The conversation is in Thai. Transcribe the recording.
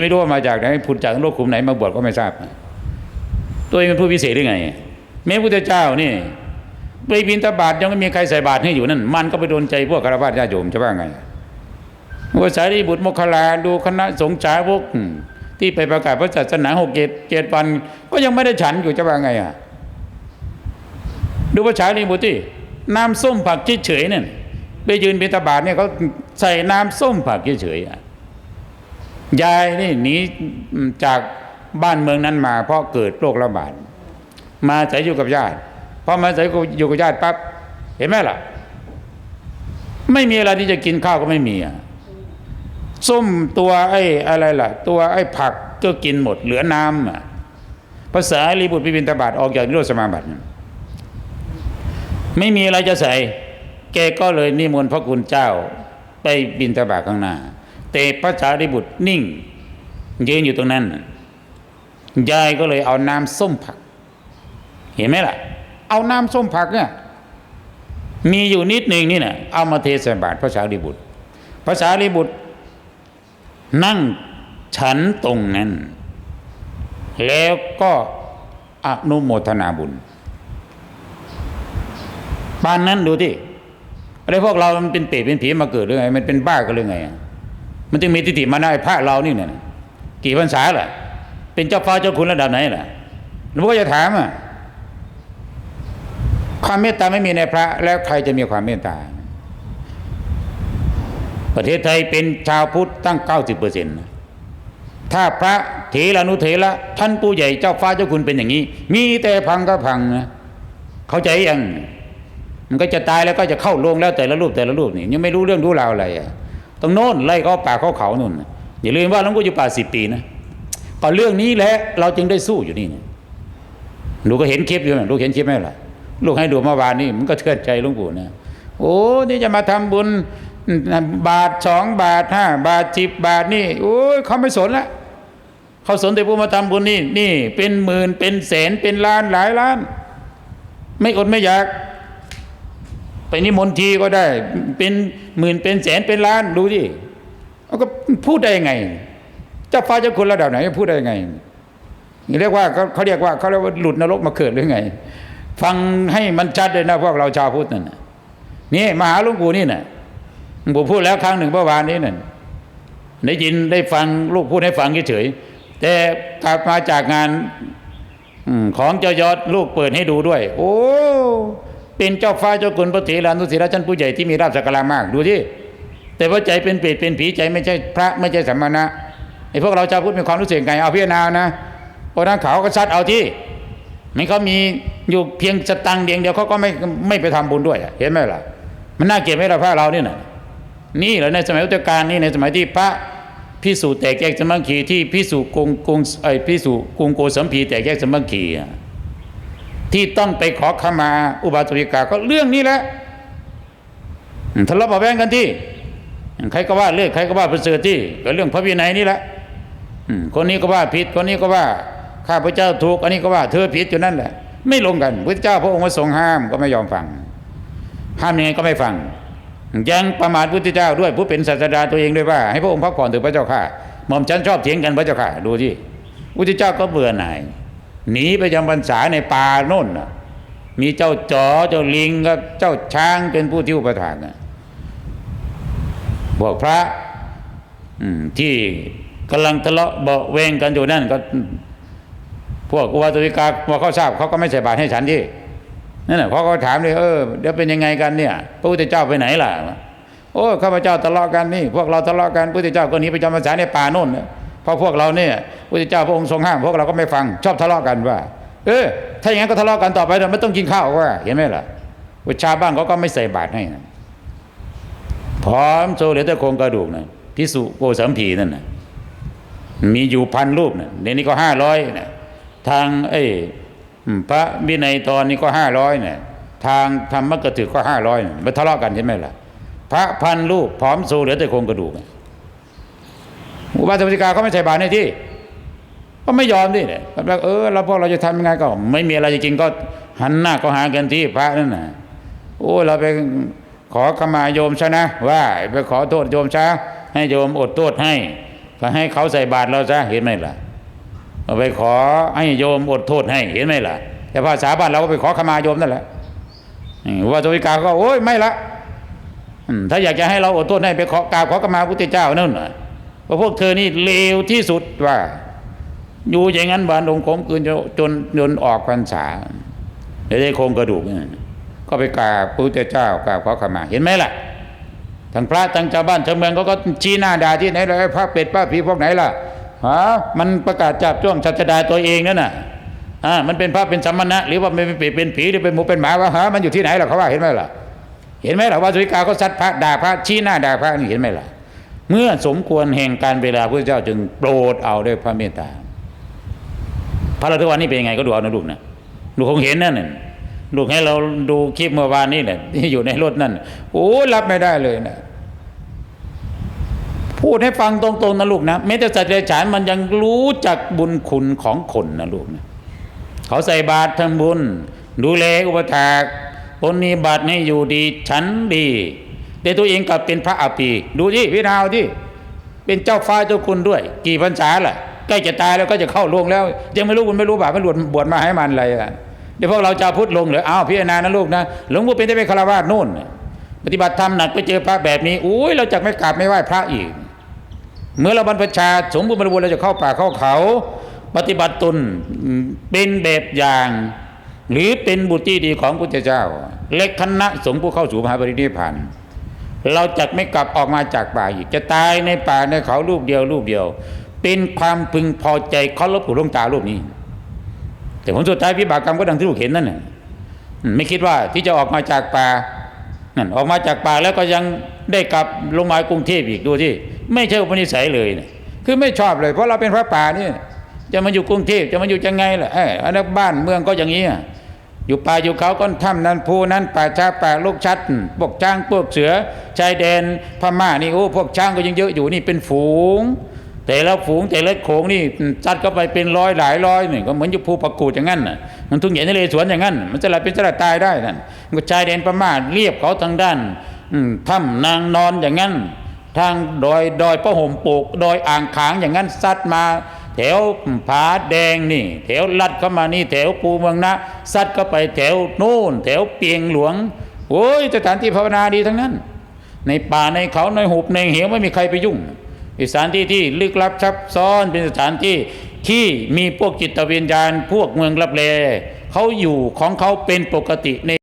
ไม่รู้ว่ามาจากไหนผุดจากโลกขุมไหนมาบวชก็ไม่ทราบ ตัวเองเป็นผู้พิเศษได้ไง แม้พระพุทธเจ้านี่ไปบินตบาตยังไม่มีใครใส่บาตรให้อยู่นั่น มันก็ไปโดนใจพวกคารวะญาติโยมจะว่าไงว่าสารีบุตรโมคคลลาดูคณะสงฆ์สาวกที่ไปประกาศพระศาสนาหกเจ็ดเจ็ดวันก็ยังไม่ได้ฉันอยู่จะว่าไงอะดูพระสารีบุตรที่น้ำส้มผักเฉยๆนั่นไปยืนบิณฑบาตเนี่ยเขาใส่น้ำส้มผักเฉยๆอะ ยายนี่หนีจากบ้านเมืองนั้นมาเพราะเกิดโรคระบาดมาอาศัยอยู่กับญาติพอมาอาศัยอยู่กับญาติปั๊บเห็นไหมล่ะ ไม่มีอะไรที่จะกินข้าวก็ไม่มีอะส้มตัวไอ้อะไรล่ะ ตัวไอ้ผักก็กินหมด เหลือน้ำอะภาษาลีบุตรปิบินตบาตออกจากนิโรธสมาบัติไม่มีอะไรจะใส่แกก็เลยนิมนต์พระคุณเจ้าไปบินตบาตข้างหน้า แต่พระสารีบุตรนิ่งยืนอยู่ตรงนั้นยายก็เลยเอาน้ำส้มผัก เห็นไหมล่ะ เอาน้ำส้มผักเนี่ยมีอยู่นิดหนึ่งนี่นะเอามาเทใส่บาตรพระสารีบุตรพระสารีบุตร นั่งฉันตรงนั้น แล้วก็อนุโมทนาบุญปานนั้นดูที่อะไรพวกเรามันเป็นเปรตเป็นผีมาเกิดหรือไง มันเป็นบ้ากันหรือไง มันจึงมีทิฏฐิมาได้พระเรานี่เนี่ยกี่พรรษาล่ะ เป็นเจ้าฟ้าเจ้าคุณระดับไหนล่ะหลวงพ่อจะถามอะความเมตตาไม่มีในพระแล้วใครจะมีความเมตตา ประเทศไทยเป็นชาวพุทธตั้ง 90เปอร์เซ็นต์ถ้าพระเถรานุเถระท่านผู้ใหญ่เจ้าฟ้าเจ้าคุณเป็นอย่างนี้ มีแต่พังก็พังนะเข้าใจยังมันก็จะตายแล้วก็จะเข้าโรงแล้วแต่ละรูปแต่ละรูปนี่ยังไม่รู้เรื่องรู้ราวอะไรอะ ตรงโน้นไล่เขาป่าเขาเขานู่นอย่าลืมว่าหลวงพ่อยู่ป่าสิบปีนะก็เรื่องนี้แหละเราจึงได้สู้อยู่นี่นะลูกก็เห็นคลิปอยู่นะลูกเห็นคลิปไหมล่ะลูกให้ดูเมื่อวานนี้มันก็เทือนใจหลวงปู่นะโอ้นี่จะมาทำบุญบาทสองบาทห้าบาทสิบบาทนี่โอ้ยเขาไม่สนละเขาสนแต่ผู้มาทำบุญนี่นี่ เป็นหมื่นเป็นแสนเป็นล้านหลายล้าน ไม่อดไม่อยาก ไปนิมนต์ทีก็ได้ เป็นหมื่นเป็นแสนเป็นล้านดูดิเอาก็พูดได้ยังไงเจ้าฟ้าเจ้าคุณระดับไหนพูดได้ยังไงเรียกว่าเขาเรียกว่าเขาเรียกว่าหลุดนรกมาเกิดหรือไง ฟังให้มันชัดเลยนะพวกเราชาวพุทธนั่นนี่มหาหลวงปู่นี่น่ะหลวงปู่พูดแล้วครั้งหนึ่งเมื่อวานนี้นั่นได้ยินได้ฟังลูกพูดให้ฟังเฉยแต่กลับมาจากงานอของเจ้ายอดลูกเปิดให้ดูด้วย โอ้ เป็นเจ้าฟ้าเจ้าคุณพระเถรานุเถระชั้นผู้ใหญ่ที่มีราบสักการะมากดูที่แต่ว่าใจเป็นเปรตเป็นผีใจไม่ใช่พระไม่ใช่สัมมาณะไอ้พวกเราชาวพุทธมีความรู้สึกไงเอาพิจารณานะเพราะนั้นเขาก็ชัดเอาที่มันเขามีอยู่เพียงสตังเดียงเดียวเขาก็ไม่ไม่ไปทำบุญด้วยเห็นไหมล่ะ มันน่าเกลียดไหมล่ะพระเราเนี่ยน่ะนี่เหรอในสมัยอุตกาลนี่ในสมัยที่พระพิสูจแตกแยกสมัคคีที่พิสูจกรุงกรุงไอ้พิสูจกรุงโกสัมพีแตกแยกสมัคคีอะ ที่ต้องไปขอขมาอุบาสิกาก็เรื่องนี้แหละทะเลาะเบาแวงกันที่ใครก็ว่าเลือกใครก็ว่าประเสริฐที่ก็เรื่องพระวินัยนี่แหละคนนี้ก็ว่าผิดคนนี้ก็ว่าข้าพเจ้าถูก อันนี้ก็ว่าเธอผิดอยู่นั่นแหละ ไม่ลงกันพระเจ้าพระองค์มาทรงห้ามก็ไม่ยอมฟัง ห้ามยังไงก็ไม่ฟัง ยังประมาทพุทธเจ้าด้วยผู้เป็นศาสดาตัวเองด้วยว่า ให้พระองค์พักผ่อนถิดพระเจ้าค่ะหม่อมฉันชอบเถียงกันพระเจ้าค่ะ ดูที่พุทธเจ้าก็เบื่อหน่าย หนีไปจำพรรษาในป่าโน่นนะมีเจ้าจอเจ้าลิงกับเจ้าช้างเป็นผู้ที่อุปถากนะบอกพระที่กำลังทะเลาะเบาะแวงกันอยู่นั่นก็ พวกอุบาสิกาพอเขาทราบเขาก็ไม่ใส่บาตรให้ฉันที่นั่นแหละเขาก็ถามเลยเออเดี๋ยวเป็นยังไงกันเนี่ย พระพุทธเจ้าไปไหนล่ะโอ้ข้าพเจ้าทะเลาะกันนี่ พวกเราทะเลาะกันพระพุทธเจ้าก็หนีไปจำพรรษาในป่าโน่นเนี่ย เพราะพวกเราเนี่ยพระพุทธเจ้าพระองค์ทรงห้ามพวกเราก็ไม่ฟังชอบทะเลาะกันว่า เออ ถ้าอย่างนั้นก็ทะเลาะกันต่อไปเถอะไม่ต้องกินข้าวว่าเห็นไหมล่ะว่าชาบ้านเขาก็ไม่ใส่บาตรให้นะพร้อมโชว์เหลือแต่โครงกระดูกนะพิสุโกสัมพีนั่นนะมีอยู่พันรูปนะเดี๋ยนี้ก็ห้าร้อยนะทางเอ้พระวินัยตอนนี้ก็ห้าร้อยนะทางธรรมกถึกก็ห้าร้อยมาทะเลาะกันใช่ไหมล่ะ พระพันรูปพร้อมโชว์เหลือแต่โครงกระดูกนะ อุบาสิกาเขาไม่ใส่บาตรให้ที่ ก็ไม่ยอมดิเนี่ยแบบเออเราพวกเราจะทำยังไงก็ ไม่มีอะไรจริงก็หันหน้าก็หากันที่พระนั่นน่ะโอ้เราไปขอขมาโยมซะนะว่าไปขอโทษโยมซะให้โยมอดโทษให้ก็ให้เขาใส่บาตรเราซะเห็นไหมล่ะไปขอให้โยมอดโทษให้เห็นไหมล่ะ แต่ภาษาบ้านเราก็ไปขอขมาโยมนั่นแหละนี่ว่าโจวิกาก็โอ้ยไม่ละถ้าอยากจะให้เราอดโทษให้ไปขอกราบขอขมาพระพุทธเจ้านั่นน่ะ เพราะพวกเธอนี่เลวที่สุดว่า อยู่อย่างนั้นบานองคมคืนจนจนจนออกพรรษาเดี๋ยวได้โครงกระดูกนี่ก็ไปกราบพระพุทธเจ้ากราบขอขมาเห็นไหมล่ะทางพระทางชาวบ้านชาวเมืองเขาก็ชี้หน้าด่าที่ไหนเลยพระเป็ดพระผีพวกไหนล่ะฮะมันประกาศจับจ้วงชัชดาตัวเองนั่นน่ะอ่ามันเป็นพระเป็นสัมมณะหรือว่าเป็นเป็ดเป็นผีหรือเป็นหมูเป็นหมาว่าฮะมันอยู่ที่ไหนล่ะเขาว่าเห็นไหมล่ะ เห็นไหมล่ะว่าสุริกาก็ซัดพระด่าพระชี้หน้าด่าพระนี่เห็นไหมล่ะ เมื่อสมควรแห่งการเวลาพระเจ้าจึงโปรดเอาด้วยพระเมตตา พระราทุกวันนี้เป็นยังไงก็ดูเอานะลูกนะลูกคงเห็นนั่นน่ะลูกให้เราดูคลิปเมื่อวานนี้แหละที่อยู่ในรถนั่นโอ้รับไม่ได้เลยนะพูดให้ฟังตรงๆนะลูกนะแม้แต่สัตว์เดรัจฉานมันยังรู้จักบุญคุณของคนนะลูกนะเขาใส่บาตรทำบุญ ดูแลอุปถากปนิบัติให้อยู่ดีฉันดี แต่ตัวเองกลับเป็นพระอาปี ดูที่พี่นาวที่เป็นเจ้าฟ้าเจ้าคุณด้วย กี่พรรษาล่ะใกล้จะตายแล้วก็จะเข้าลงแล้วยังไม่รู้บุญไม่รู้บาปไม่บวชบวชมาให้มันอะไรอะเดี๋ยวพวกเราจะพุทธลงเหรืออ้าวพี่นานะลูกนะหลวงปู่เป็นได้เป็นคารวาสนู่น ปฏิบัติธรรมหนักไปเจอพระแบบนี้อุ้ยเราจะไม่กราบไม่ไหว้พระอีก เมื่อเราบรรพชาสมบูรณ์บริบูรณ์เราจะเข้าป่าเข้าเขา ปฏิบัติตนเป็นแบบอย่าง หรือเป็นบุตรที่ดีของพุทธเจ้า เล็กคณะสงฆ์ผู้เข้าสู่มหาปรินิพพาน เราจะไม่กลับออกมาจากป่าอีกจะตายในป่าในเขารูปเดียวรูปเดียว เป็นความพึงพอใจเขาลบผู้ลวงตารูปนี้ แต่ผลสุดท้ายพิบากกรรมก็ดังที่ลูกเห็นนั่นน่ะไม่คิดว่าที่จะออกมาจากป่านั่นออกมาจากป่าแล้วก็ยังได้กลับลงมากรุงเทพอีกดูที่ไม่ใช่อุปนิสัยเลยนะคือไม่ชอบเลย เพราะเราเป็นพระป่านี่จะมาอยู่กรุงเทพจะมาอยู่ยังไงล่ะเอออันนั้นบ้านเมืองก็อย่างนี้ อยู่ป่าอยู่เขาก็ถ้ำนั้นภูนั้นป่าชาป่าลูกชัดพวกช้างพวกเสือชายแดนพม่านี่โอ้พวกช้างก็ยังเยอะอยู่นี่เป็นฝูง แต่ละฝูงแต่ละโขงนี่จัดก็ไปเป็นร้อยหลายร้อยนี่ก็เหมือนอยู่ภูปักกูดอย่างนั้นน่ะมันทุ่งใหญ่ทะเลสวนอย่างนั้น มันจะไหลเป็นจะไหลตายได้นั่นก็ชายแดนพม่าเรียบเขาทางด้านถ้ำนางนอนอย่างนั้น ทางดอยดอยพระห่มปลูกดอยอ่างขางอย่างนั้นซัดมา แถวผาแดงนี่ แถวลัดเข้ามานี่แถวปูเมืองนะซัดเข้าไปแถวโน่น แถวเปียงหลวงโอ้ยสถานที่ภาวนาดีทั้งนั้น ในป่าในเขาในหุบในเหวไม่มีใครไปยุ่งสถานที่ที่ลึกลับซับซ้อนเป็นสถานที่ที่มีพวกจิตวิญญาณพวกเมืองลับแลเขาอยู่ของเขาเป็นปกติใน